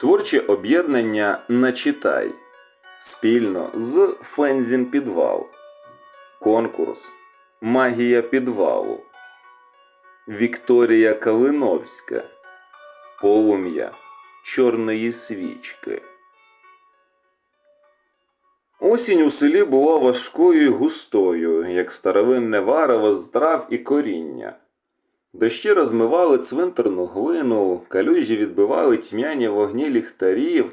Творче об'єднання Начитай спільно з Фензін Підвал. Конкурс Магія підвалу. Вікторія Калиновська. Полум'я чорної свічки. Осінь у селі була важкою і густою, як старовинне варево з трав і коріння. Дощі розмивали цвинтарну глину, калюжі відбивали тьмяні вогні ліхтарів,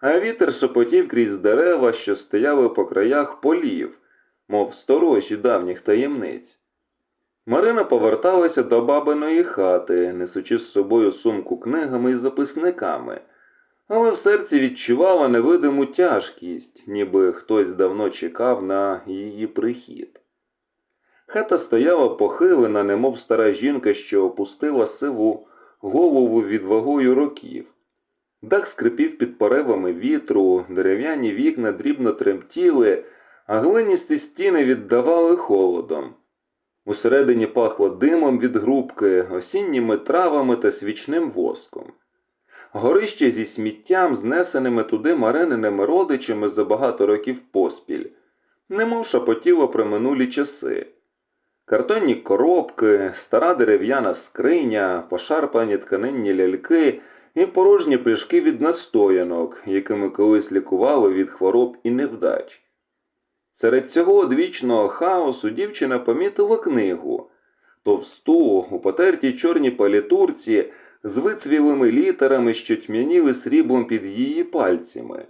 а вітер шепотів крізь дерева, що стояли по краях полів, мов сторожі давніх таємниць. Марина поверталася до бабиної хати, несучи з собою сумку книгами і записниками, але в серці відчувала невидиму тяжкість, ніби хтось давно чекав на її прихід. Хата стояла похилена, немов стара жінка, що опустила сиву голову від вагою років. Дах скрипів під поривами вітру, дерев'яні вікна дрібно тремтіли, а глиністі стіни віддавали холодом. Усередині пахло димом від грубки, осінніми травами та свічним воском. Горище зі сміттям, знесеними туди марининими родичами за багато років поспіль, немов шепотіло про минулі часи. Картонні коробки, стара дерев'яна скриня, пошарпані тканинні ляльки і порожні пляшки від настоянок, якими колись лікували від хвороб і невдач. Серед цього одвічного хаосу дівчина помітила книгу товсту, у потертій чорній палітурці з вицвілими літерами, що тьмяніли сріблом під її пальцями.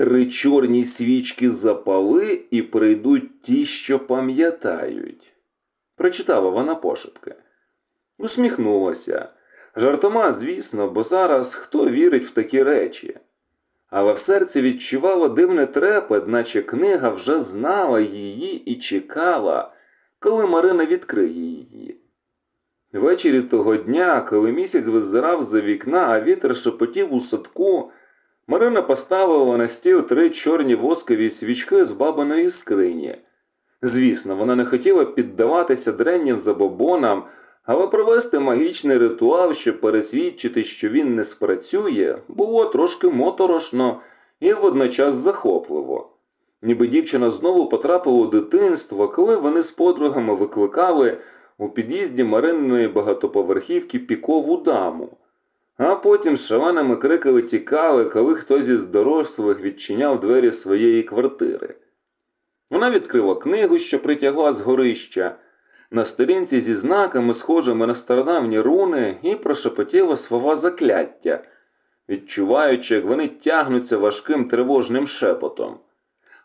Три чорні свічки запали і прийдуть ті, що пам'ятають. Прочитала вона пошепки. Усміхнулася. Жартома, звісно, бо зараз хто вірить в такі речі. Але в серці відчувала дивне трепет, наче книга вже знала її і чекала, коли Марина відкриє її. Ввечері того дня, коли місяць визирав за вікна, а вітер шепотів у садку, Марина поставила на стіл три чорні воскові свічки з бабиної скрині. Звісно, вона не хотіла піддаватися дреннім забобонам, але провести магічний ритуал, щоб пересвідчити, що він не спрацює, було трошки моторошно і водночас захопливо. Ніби дівчина знову потрапила у дитинство, коли вони з подругами викликали у під'їзді Марининої багатоповерхівки пікову даму. А потім з шаленими криками тікали, коли хтось із дорослих відчиняв двері своєї квартири. Вона відкрила книгу, що притягла з горища, на сторінці зі знаками, схожими на стародавні руни, і прошепотіла слова закляття, відчуваючи, як вони тягнуться важким тривожним шепотом.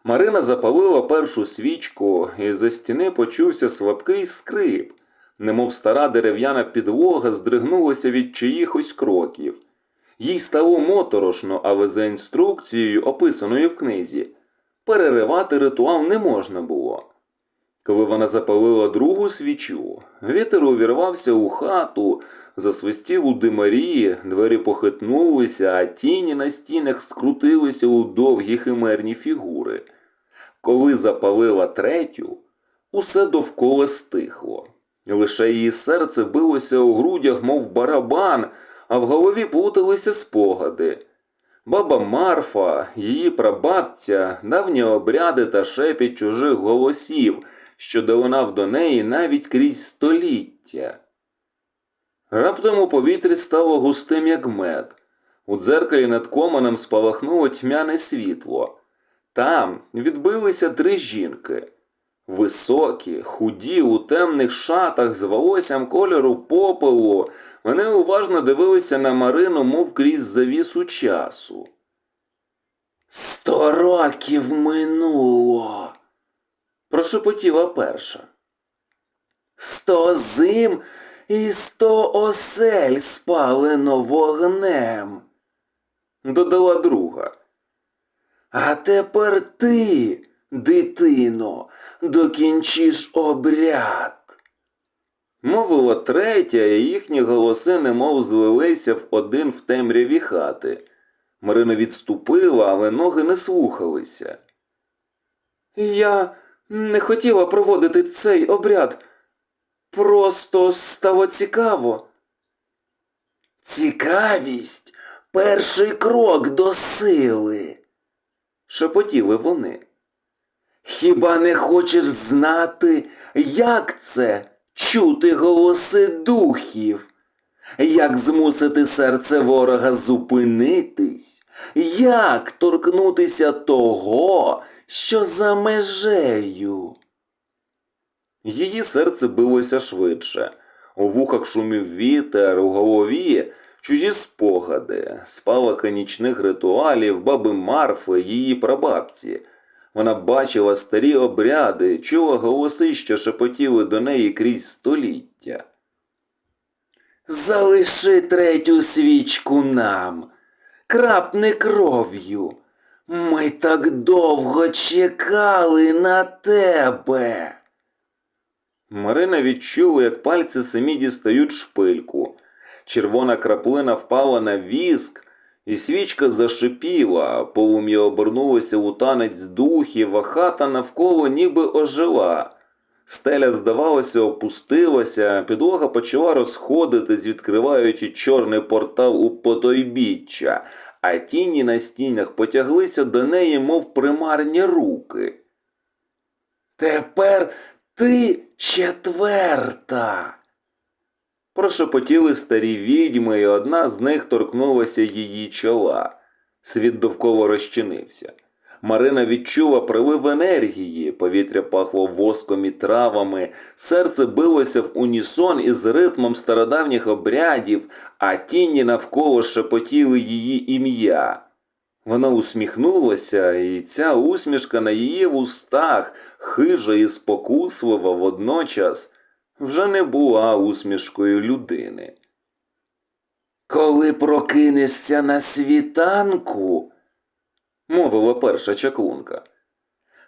Марина запалила першу свічку, і за стіни почувся слабкий скрип, немов стара дерев'яна підлога здригнулася від чиїхось кроків. Їй стало моторошно, але за інструкцією, описаною в книзі, переривати ритуал не можна було. Коли вона запалила другу свічу, вітер увірвався у хату, засвистів у димарі, двері похитнулися, а тіні на стінах скрутилися у довгі химерні фігури. Коли запалила третю, усе довкола стихло. Лише її серце билося у грудях, мов барабан, а в голові плуталися спогади. Баба Марфа, її прабабця, давні обряди та шепіт чужих голосів, що долинав до неї навіть крізь століття. Раптом у повітрі стало густим, як мед. У дзеркалі над команом спалахнуло тьмяне світло. Там відбилися три жінки. Високі, худі, у темних шатах з волоссям кольору попелу, вони уважно дивилися на Марину, мов крізь завісу часу. Сто років минуло, прошепотіла перша. Сто зим і сто осель спалено вогнем, додала друга. А тепер ти, дитино, докінчиш обряд. Мовила третя, і їхні голоси немов злилися в один в темряві хати. Марина відступила, але ноги не слухалися. Я не хотіла проводити цей обряд. Просто стало цікаво. Цікавість перший крок до сили, шепотіли вони. Хіба не хочеш знати, як це чути голоси духів? Як змусити серце ворога зупинитись? Як торкнутися того, що за межею? Її серце билося швидше. У вухах шумів вітер, у голові чужі спогади, спалахи нічних ритуалів, баби Марфи, її прабабці. Вона бачила старі обряди, чула голоси, що шепотіли до неї крізь століття. Залиши третю свічку нам, крапни кров'ю. Ми так довго чекали на тебе. Марина відчула, як пальці самі дістають шпильку. Червона краплина впала на віск, і свічка зашипіла, полум'я обернулося у танець духів, а хата навколо ніби ожила. Стеля, здавалося, опустилася, підлога почала розходитись, відкриваючи чорний портал у потойбіччя, а тіні на стінах потяглися до неї, мов примарні руки. Тепер ти четверта. Прошепотіли старі відьми, і одна з них торкнулася її чола. Світ довкола розчинився. Марина відчула прилив енергії, повітря пахло воском і травами, серце билося в унісон із ритмом стародавніх обрядів, а тіні навколо шепотіли її ім'я. Вона усміхнулася, і ця усмішка на її вустах, хижа і спокуслива водночас, вже не була усмішкою людини. Коли прокинешся на світанку, мовила перша чаклунка,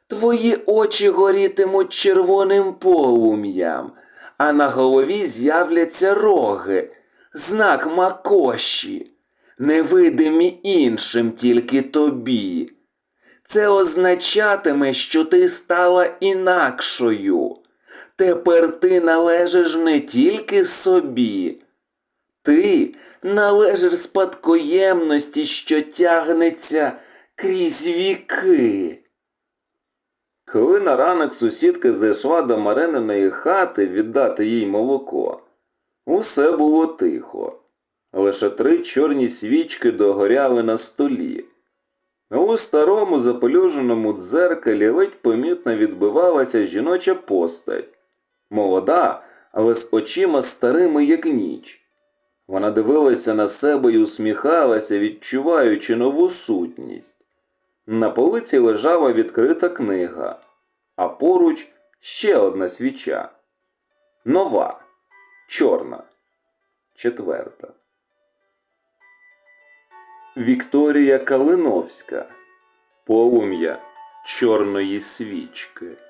твої очі горітимуть червоним полум'ям, а на голові з'являться роги, знак макоші, невидимі іншим тільки тобі. Це означатиме, що ти стала інакшою. Тепер ти належиш не тільки собі. Ти належиш спадкоємності, що тягнеться крізь віки. Коли на ранок сусідка зайшла до Марининої хати віддати їй молоко, усе було тихо. Лише три чорні свічки догоряли на столі. У старому запелюженому дзеркалі ледь помітно відбивалася жіноча постать. Молода, але з очима старими, як ніч. Вона дивилася на себе і усміхалася, відчуваючи нову сутність. На полиці лежала відкрита книга, а поруч ще одна свіча. Нова, чорна, четверта. Вікторія Калиновська. Полум'я чорної свічки.